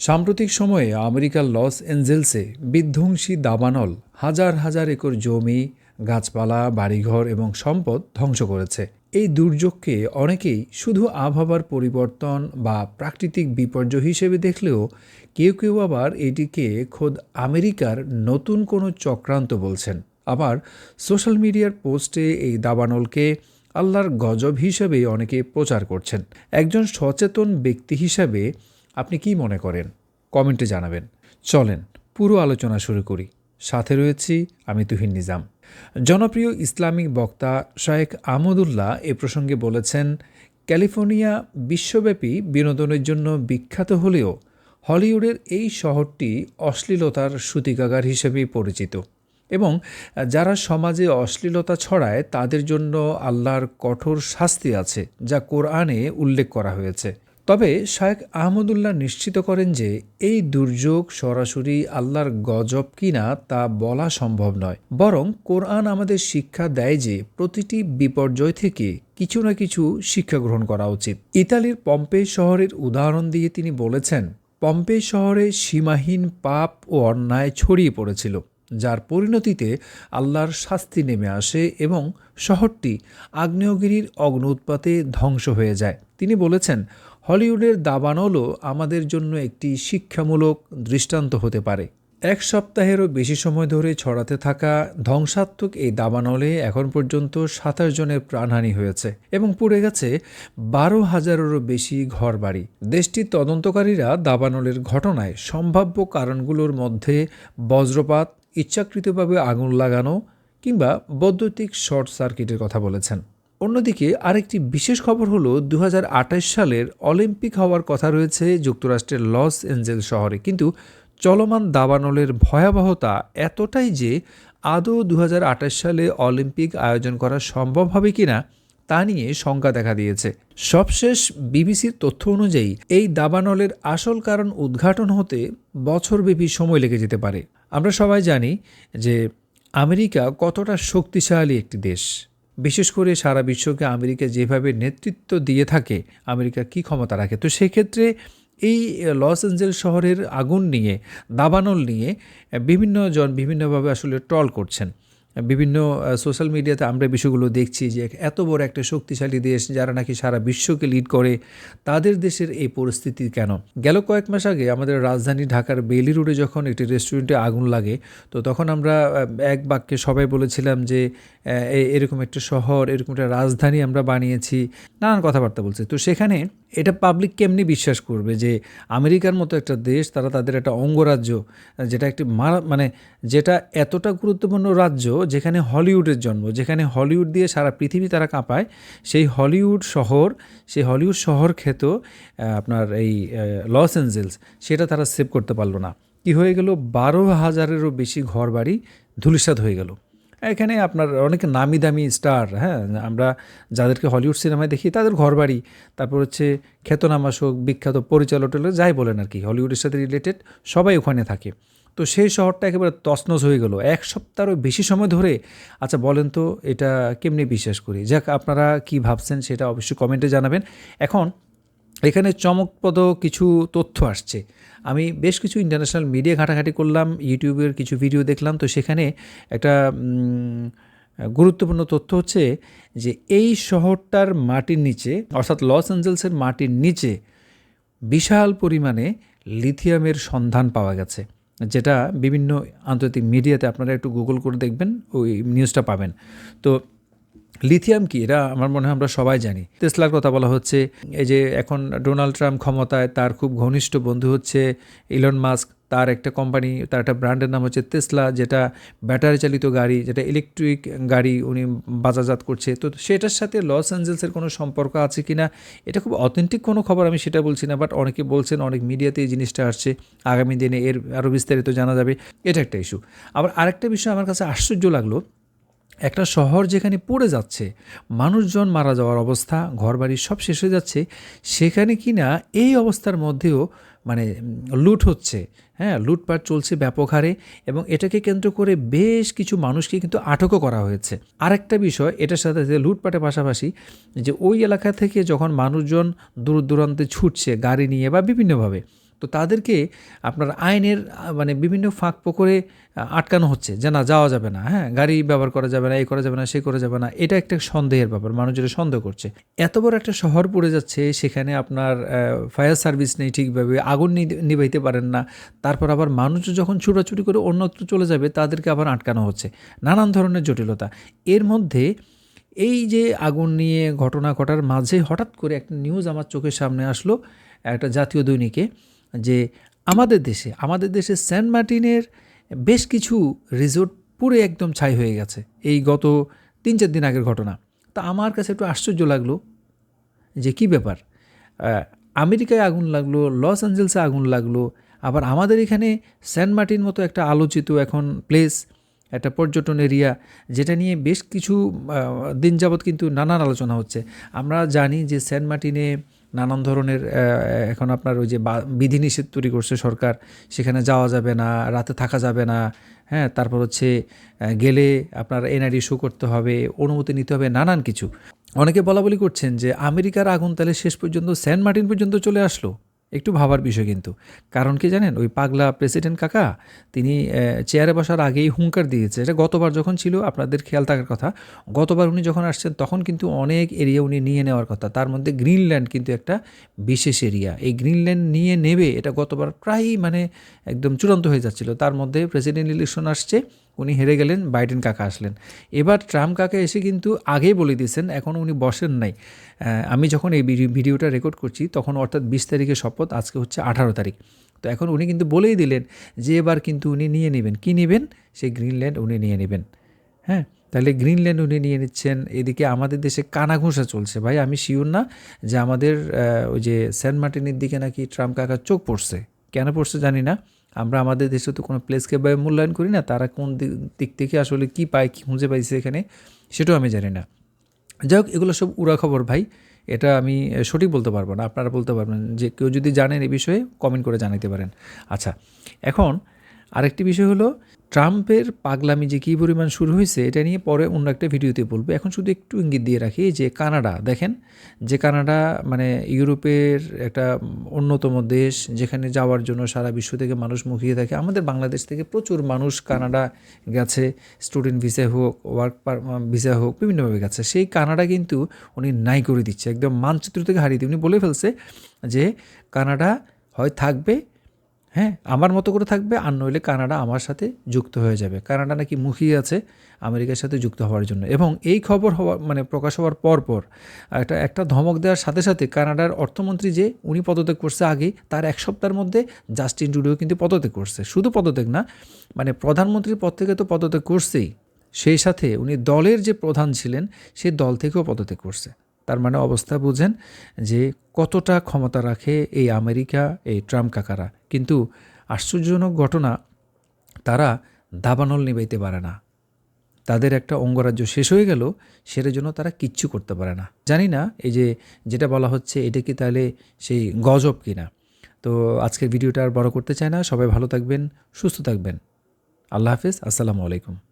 সাম্প্রতিক সময়ে আমেরিকার লস এঞ্জেলসে বিধ্বংসী দাবানল হাজার হাজার একর জমি, গাছপালা, বাড়িঘর এবং সম্পদ ধ্বংস করেছে। এই দুর্যোগকে অনেকেই শুধু আবহাওয়ার পরিবর্তন বা প্রাকৃতিক বিপর্যয় হিসেবে দেখলেও কেউ কেউ আবার এটিকে খোদ আমেরিকার নতুন কোনো চক্রান্ত বলছেন। আবার সোশ্যাল মিডিয়ার পোস্টে এই দাবানলকে আল্লাহর গজব হিসেবে অনেকে প্রচার করছেন। একজন সচেতন ব্যক্তি হিসাবে আপনি কি মনে করেন? কমেন্টে জানাবেন। চলেন, পুরো আলোচনা শুরু করি। সাথে রয়েছি আমি তুহিন নিজাম। জনপ্রিয় ইসলামিক বক্তা শায়েখ আহমদুল্লাহ এ প্রসঙ্গে বলেছেন, ক্যালিফোর্নিয়া বিশ্বব্যাপী বিনোদনের জন্য বিখ্যাত হলেও হলিউডের এই শহরটি অশ্লীলতার সূতিকাগার হিসেবেই পরিচিত। এবং যারা সমাজে অশ্লীলতা ছড়ায় তাদের জন্য আল্লাহর কঠোর শাস্তি আছে, যা কোরআনে উল্লেখ করা হয়েছে। তবে শায়েখ আহমদুল্লাহ নিশ্চিত করেন যে এই দুর্যোগ সরাসরি আল্লাহর গজব কিনা তা বলা সম্ভব নয়। বরং কোরআন আমাদের শিক্ষা দেয় যে প্রতিটি বিপর্যয় থেকে কিছু না কিছু শিক্ষা গ্রহণ করা উচিত। ইতালির পম্পে শহরের উদাহরণ দিয়ে তিনি বলেছেন, পম্পে শহরে সীমাহীন পাপ ও অন্যায় ছড়িয়ে পড়েছিল, যার পরিণতিতে আল্লাহর শাস্তি নেমে আসে এবং শহরটি আগ্নেয়গিরির অগ্ন উৎপাতে ধ্বংস হয়ে যায়। তিনি বলেছেন হলিউডের দাবানলও আমাদের জন্য একটি শিক্ষামূলক দৃষ্টান্ত হতে পারে। এক সপ্তাহেরও বেশি সময় ধরে ছড়াতে থাকা ধ্বংসাত্মক এই দাবানলে এখন পর্যন্ত সাতাশ জনের প্রাণহানি হয়েছে এবং পুড়ে গেছে বারো হাজারেরও বেশি ঘরবাড়ি। দেশটির তদন্তকারীরা দাবানলের ঘটনায় সম্ভাব্য কারণগুলোর মধ্যে বজ্রপাত, ইচ্ছাকৃতভাবে আগুন লাগানো কিংবা বৈদ্যুতিক শর্ট সার্কিটের কথা বলেছেন। অন্যদিকে আরেকটি বিশেষ খবর হলো দু হাজার আঠাশ সালের অলিম্পিক হওয়ার কথা রয়েছে যুক্তরাষ্ট্রের লস এঞ্জেল শহরে। কিন্তু চলমান দাবানলের ভয়াবহতা এতটাই যে আদৌ দু হাজার আঠাশ সালে অলিম্পিক আয়োজন করা সম্ভব হবে কিনা তা নিয়ে শঙ্কা দেখা দিয়েছে। সবশেষ বিবিসির তথ্য অনুযায়ী এই দাবানলের আসল কারণ উদ্ঘাটন হতে বছরব্যাপী সময় লেগে যেতে পারে। আমরা সবাই জানি যে আমেরিকা কতটা শক্তিশালী একটি দেশ। বিশেষ করে সারা বিশ্বকে আমেরিকা যেভাবে নেতৃত্ব দিয়ে থাকে, আমেরিকা কি ক্ষমতা রাখে? তো সেক্ষেত্রে এই লস এঞ্জেল শহরের আগুন নিয়ে, দাবানল নিয়ে বিভিন্ন জন বিভিন্নভাবে আসলে ট্রল করছেন। বিভিন্ন সোশ্যাল মিডিয়াতে আমরা বিষয়গুলো দেখছি যে এত বড় একটা শক্তিশালী দেশ যারা নাকি সারা বিশ্বকে লিড করে, তাদের দেশের এই পরিস্থিতি কেন? গেল কয়েক মাস আগে আমাদের রাজধানী ঢাকার বেলি রোডে যখন একটি রেস্টুরেন্টে আগুন লাগে, তো তখন আমরা এক বাক্যে সবাই বলেছিলাম যে এরকম একটা শহর, এরকম একটা রাজধানী আমরা বানিয়েছি, নানান কথাবার্তা বলছি। তো সেখানে এটা পাবলিক কেমনি বিশ্বাস করবে যে আমেরিকার মতো একটা দেশ, তারা তাদের একটা অঙ্গরাজ্য, যেটা একটি মারা মানে যেটা এতটা গুরুত্বপূর্ণ রাজ্য যেখানে হলিউডের জন্ম, যেখানে হলিউড দিয়ে সারা পৃথিবী তারা কাঁপায়, সেই হলিউড শহর, সেই হলিউড শহর খেত আপনার এই লস অ্যাঞ্জেলস, সেটা তারা সেভ করতে পারল না। কি হয়ে গেল? বারো হাজারেরও বেশি ঘর বাড়ি হয়ে গেল। এখানে আপনার অনেক নামি দামি স্টার হ্যাঁ? আমরা যাদেরকে হলিউড সিনেমায় দেখি, তাদের ঘরবাড়ি, তারপর হচ্ছে খ্যাতনামাসক বিখ্যাত পরিচালক যাই বলেন আর কি, হলিউডের সাথে রিলেটেড সবাই ওখানে থাকে। তো সেই শহরটা একেবারে তছনছ হয়ে গেল। এক সপ্তাহরও বেশি সময় ধরে আচ্ছা বলেন তো এটা কেমনি বিশ্বাস করি? যাক, আপনারা কি ভাবছেন সেটা অবশ্যই কমেন্টে জানাবেন। এখন এখানে চমকপ্রদ কিছু তথ্য আসছে। আমি বেশ কিছু ইন্টারন্যাশনাল মিডিয়া ঘাটাঘাটি করলাম ইউটিউবের কিছু ভিডিও দেখলাম, তো সেখানে একটা গুরুত্বপূর্ণ তথ্য হচ্ছে যে এই শহরটার মাটির নিচে, অর্থাৎ লস অ্যাঞ্জেলসের মাটির নিচে বিশাল পরিমাণে লিথিয়ামের সন্ধান পাওয়া গেছে, যেটা বিভিন্ন আন্তর্জাতিক মিডিয়াতে আপনারা একটু গুগল করে দেখবেন, ওই নিউজটা পাবেন। তো লিথিয়াম কি? এটা আমার মনে হয় আমরা সবাই জানি। তেসলার কথা বলা হচ্ছে, এই যে এখন ডোনাল্ড ট্রাম্প ক্ষমতায় তার খুব ঘনিষ্ঠ বন্ধু হচ্ছে ইলন মাস্ক, তার একটা কোম্পানি, তার একটা ব্র্যান্ডের নাম হচ্ছে তেসলা, যেটা ব্যাটারি চালিত গাড়ি, যেটা ইলেকট্রিক গাড়ি উনি বাজারজাত করছে। তো সেটার সাথে লস অ্যাঞ্জেলসের কোনো সম্পর্ক আছে কি না এটা খুব অথেন্টিক কোনো খবর আমি সেটা বলছি না, বাট অনেকে বলছেন, অনেক মিডিয়াতে এই জিনিসটা আসছে, আগামী দিনে এর আরও বিস্তারিত জানা যাবে। এটা একটা ইস্যু আবার আরেকটা বিষয় আমার কাছে আশ্চর্য লাগল একটা শহর যেখানে পড়ে যাচ্ছে, মানুষজন মারা যাওয়ার অবস্থা, ঘরবাড়ি সব শেষ হয়ে যাচ্ছে, সেখানে কি না এই অবস্থার মধ্যেও মানে লুট হচ্ছে। হ্যাঁ লুটপাট চলছে ব্যাপক হারে এবং এটাকে কেন্দ্র করে বেশ কিছু মানুষকে কিন্তু আটকও করা হয়েছে। আরেকটা বিষয়, এটার সাথে সাথে লুটপাটের পাশাপাশি যে ওই এলাকা থেকে যখন মানুষজন দূর দূরান্তে ছুটছে গাড়ি নিয়ে বা বিভিন্নভাবে তো তাদেরকে আপনার আইনের মানে বিভিন্ন ফাঁক পোকরে আটকানো হচ্ছে যে না, যাওয়া যাবে না হ্যাঁ? গাড়ি ব্যবহার করা যাবে না, এই করা যাবে না, সে করা যাবে না। এটা একটা সন্দেহের ব্যাপার মানুষ যেটা সন্দেহ করছে। এত বড় একটা শহর পড়ে যাচ্ছে, সেখানে আপনার ফায়ার সার্ভিস নেই ঠিকভাবে, আগুন নিভাইতে পারেন না। তারপর আবার মানুষ যখন ছুটাছুটি করে অন্যত্র চলে যাবে, তাদেরকে আবার আটকানো হচ্ছে। নানান ধরনের জটিলতা। এর মধ্যে এই যে আগুন নিয়ে ঘটনা ঘটার মাঝে হঠাৎ করে একটা নিউজ আমার চোখের সামনে আসলো, একটা জাতীয় দৈনিকে। যে আমাদের দেশে আমাদের দেশে সেন্ট মার্টিনের বেশ কিছু রিসোর্ট পুরো একদম ছাই হয়ে গেছে এই গত তিন চার দিন আগের ঘটনা। তা আমার কাছে একটু আশ্চর্য লাগল যে কি ব্যাপার? আমেরিকায় আগুন লাগল, লস অ্যাঞ্জেলসে আগুন লাগল, আবার আমাদের এখানে সেন্ট মার্টিন মতো একটা আলোচিত এখন প্লেস একটা পর্যটন এরিয়া যেটা নিয়ে বেশ কিছু দিন যাবৎ কিন্তু নানান আলোচনা হচ্ছে। আমরা জানি যে সেন্ট মার্টিনে নানান ধরনের এখন আপনার ওই যে বিধিনিষেধ তৈরি করছে সরকার, সেখানে যাওয়া যাবে না, রাতে থাকা যাবে না হ্যাঁ তারপর হচ্ছে গেলে আপনার এনআইডি শো করতে হবে, অনুমতি নিতে হবে, নানান কিছু। অনেকে বলা বলি করছেন যে আমেরিকার আগুন তাহলে শেষ পর্যন্ত সেন্ট মার্টিন পর্যন্ত চলে আসলো। একটু ভাবার বিষয় কিন্তু। কারণ কি জানেন? ওই পাগলা প্রেসিডেন্ট কাকা, তিনি চেয়ারে বসার আগেই হুঙ্কার দিয়েছে এটা গতবার যখন ছিল, আপনাদের খেয়াল থাকার কথা, গতবার উনি যখন আসছেন, তখন কিন্তু অনেক এরিয়া উনি নিয়ে নেওয়ার কথা। তার মধ্যে গ্রিনল্যান্ড কিন্তু একটা বিশেষ এরিয়া। এই গ্রিনল্যান্ড নিয়ে নেবে, এটা গতবার প্রায়ই মানে একদম চূড়ান্ত হয়ে যাচ্ছিল। তার মধ্যে প্রেসিডেন্ট ইলেকশন আসছে উনি হেরে গেলেন, বাইডেন কাকা আসলেন। এবার ট্রাম্প কাকা এসে কিন্তু আগেই বলে দিয়েছেন, এখন উনি বসেন নাই। আমি যখন এই ভিডিওটা রেকর্ড করছি, তখন অর্থাৎ বিশ তারিখে শপথ, আজকে হচ্ছে আঠারো তারিখ। তো এখন উনি কিন্তু বলেই দিলেন যে এবার কিন্তু উনি নিয়ে নেবেন। কি নেবেন? সেই গ্রিনল্যান্ড উনি নিয়ে নেবেন। হ্যাঁ তাহলে গ্রিনল্যান্ড উনি নিয়ে নিচ্ছেন, এদিকে আমাদের দেশে কানাঘুষা চলছে। ভাই, আমি শিওর না যে আমাদের ওই যে সেন্ট মার্টিনের দিকে নাকি ট্রাম্প কাকার চোখ পড়ছে। কেন পড়ছে জানি না। আমরা আমাদের দেশে তো কোনো প্লেসকে মূল্যায়ন করি না, তারা কোন দিক- দিক থেকে আসলে কি পায়, কী খুঁজে পাইছে এখানে, সেটাও আমি জানি না। যাই হোক এগুলো সব উড়া খবর ভাই, এটা আমি সঠিক বলতে পারব না, আপনারা বলতে পারবেন যে কেউ যদি জানেন এ বিষয়ে কমেন্ট করে জানাতে পারেন। আচ্ছা এখন আরেকটি বিষয় হলো, ট্রাম্পের পাগলামি যে কী পরিমাণ শুরু হয়েছে, এটা নিয়ে পরে অন্য একটা ভিডিওতে বলব। এখন শুধু একটু ইঙ্গিত দিয়ে রাখি, যে কানাডা, দেখেন, যে কানাডা মানে ইউরোপের একটা অন্যতম দেশ, যেখানে যাওয়ার জন্য সারা বিশ্ব থেকে মানুষ মুখিয়ে থাকে। আমাদের বাংলাদেশ থেকে প্রচুর মানুষ কানাডা গেছে, স্টুডেন্ট ভিসা হোক, ওয়ার্ক ভিসা হোক, বিভিন্নভাবে গেছে। সেই কানাডা কিন্তু উনি নাই করে দিচ্ছে। একদম মানচিত্র থেকে হারিয়ে দিয়ে উনি বলে ফেলছে যে কানাডা হয় থাকবে হ্যাঁ আমার মতো করে থাকবে আর নইলে কানাডা আমার সাথে যুক্ত হয়ে যাবে। কানাডা নাকি মুখিয়ে আছে আমেরিকার সাথে যুক্ত হওয়ার জন্য। এবং এই খবর হওয়া মানে প্রকাশ হওয়ার পর পর একটা একটা ধমক দেওয়ার সাথে সাথে কানাডার অর্থমন্ত্রী যে উনি পদত্যাগ করছে আগেই তার এক সপ্তাহের মধ্যে জাস্টিন ট্রুডো কিন্তু পদত্যাগ করছে। শুধু পদত্যাগ না মানে প্রধানমন্ত্রীর পদ থেকে তো পদত্যাগ করছেই। সেই সাথে উনি দলের যে প্রধান ছিলেন, সে দল থেকেও পদত্যাগ করছে। তার মানে অবস্থা বুঝেন যে কতটা ক্ষমতা রাখে এই আমেরিকা, এই ট্রাম্প কাকারা। কিন্তু আশ্চর্যজনক ঘটনা, তারা দাবানল নিবাইতে পারে না। তাদের একটা অঙ্গরাজ্য শেষ হয়ে গেল, সেটার জন্য তারা কিচ্ছু করতে পারে না। জানি না, এই যে যেটা বলা হচ্ছে, এটা কি তাহলে সেই গজব কিনা? তো আজকের ভিডিওটা আর বড় করতে চায় না। সবাই ভালো থাকবেন, সুস্থ থাকবেন। আল্লাহ হাফিজ, আসসালামু আলাইকুম।